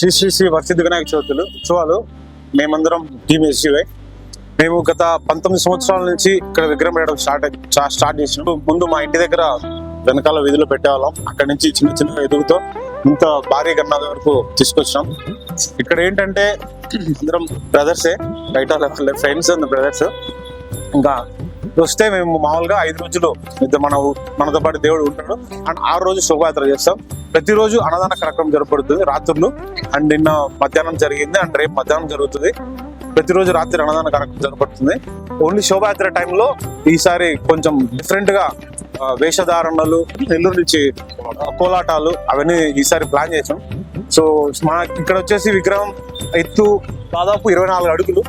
శ్రీ శ్రీ శ్రీ వర్షిద్ధ వినాయక చవితులు ఉత్సవాలు మేమందరం టీమ్ ఎస్యూఐ మేము గత పంతొమ్మిది సంవత్సరాల నుంచి ఇక్కడ విగ్రహం వేయడం స్టార్ట్ స్టార్ట్ చేసినాం. ముందు మా ఇంటి దగ్గర వెనకాల విధులు పెట్టేవాళ్ళం. అక్కడ నుంచి చిన్న చిన్న ఎదుగుతో ఇంత భారీ గన్నాల వరకు తీసుకొచ్చాం ఇక్కడ ఏంటంటే అందరం బ్రదర్సే బయట ఫ్రెండ్స్ అండ్ బ్రదర్స్ ఇంకా వస్తే మేము మామూలుగా ఐదు రోజులు ఇద్దరు మన మనతో పాటు దేవుడు ఉంటాడు. అండ్ ఆరు రోజు శోభయాత్ర చేస్తాం. ప్రతిరోజు అన్నదాన కార్యక్రమం జరపడుతుంది రాత్రులు అండ్ నిన్న మధ్యాహ్నం జరిగింది అండ్ రేపు మధ్యాహ్నం జరుగుతుంది. ప్రతిరోజు రాత్రి అన్నదాన కార్యక్రమం జరపడుతుంది ఓన్లీ శోభాయాత్ర టైంలో ఈసారి కొంచెం డిఫరెంట్గా వేషధారణలు నెల్లూరు నుంచి కోలాటాలు అవన్నీ ఈసారి ప్లాన్ చేసాం. సో మా ఇక్కడ వచ్చేసి విగ్రహం ఎత్తు దాదాపు ఇరవై నాలుగు అడుగులు.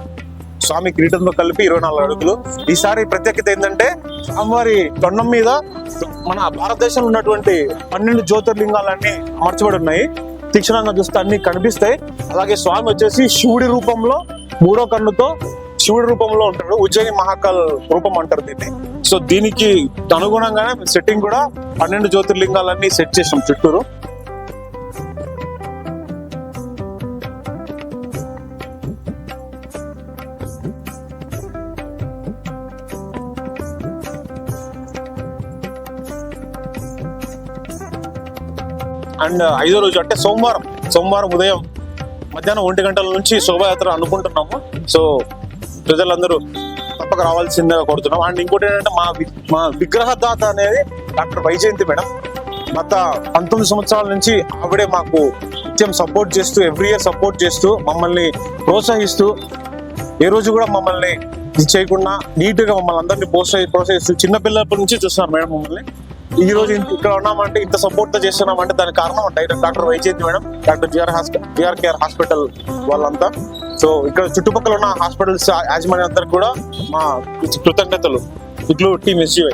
స్వామి కిరీటంతో కలిపి ఇరవై నాలుగు అడుగులు. ఈసారి ప్రత్యేకత ఏంటంటే స్వామివారి తొండం మీద మన భారతదేశంలో ఉన్నటువంటి పన్నెండు జ్యోతిర్లింగాలన్నీ అమర్చబడి ఉన్నాయి. తీక్షణంగా చూస్తే అన్ని కనిపిస్తాయి. అలాగే స్వామి వచ్చేసి శివుడి రూపంలో మూడో కన్నుతో శివుడి రూపంలో ఉంటాడు. ఉజ్జయిని మహాకాల్ రూపం అంటారు దీన్ని. సో దీనికి అనుగుణంగానే సెట్టింగ్ కూడా పన్నెండు జ్యోతిర్లింగాలన్నీ సెట్ చేసాం చుట్టూరు. అండ్ ఐదో రోజు అంటే సోమవారం సోమవారం ఉదయం మధ్యాహ్నం ఒంటి గంటల నుంచి శోభయాత్ర అనుకుంటున్నాము. సో ప్రజలందరూ తప్పక రావాల్సిందిగా కోరుతున్నాం అండ్ ఇంకోటి ఏంటంటే మా మా విగ్రహదాత అనేది డాక్టర్ వైజయంతి మేడం. గత పంతొమ్మిది సంవత్సరాల నుంచి ఆవిడే మాకు నిత్యం సపోర్ట్ చేస్తూ ఎవ్రీ ఇయర్ సపోర్ట్ చేస్తూ మమ్మల్ని ప్రోత్సహిస్తూ ఏ రోజు కూడా మమ్మల్ని ఇది చేయకుండా నీట్గా మమ్మల్ని అందరినీ ప్రోత్సహి ప్రోత్సహిస్తూ చిన్నపిల్లల నుంచి చూస్తున్నారు మేడం మమ్మల్ని. ఈ రోజు ఇక్కడ ఉన్నామంటే ఇంత సపోర్ట్తో చేస్తున్నామంటే దానికి కారణం అంటే doctor Vyjayanthi madam doctor GR hospital GR KR hospital వాళ్ళంతా. సో ఇక్కడ చుట్టుపక్కల ఉన్న హాస్పిటల్స్ యాజమాన్యం అందరికి కూడా మా కృతజ్ఞతలు. ఇట్లు టీమ్ ఎస్జీవై.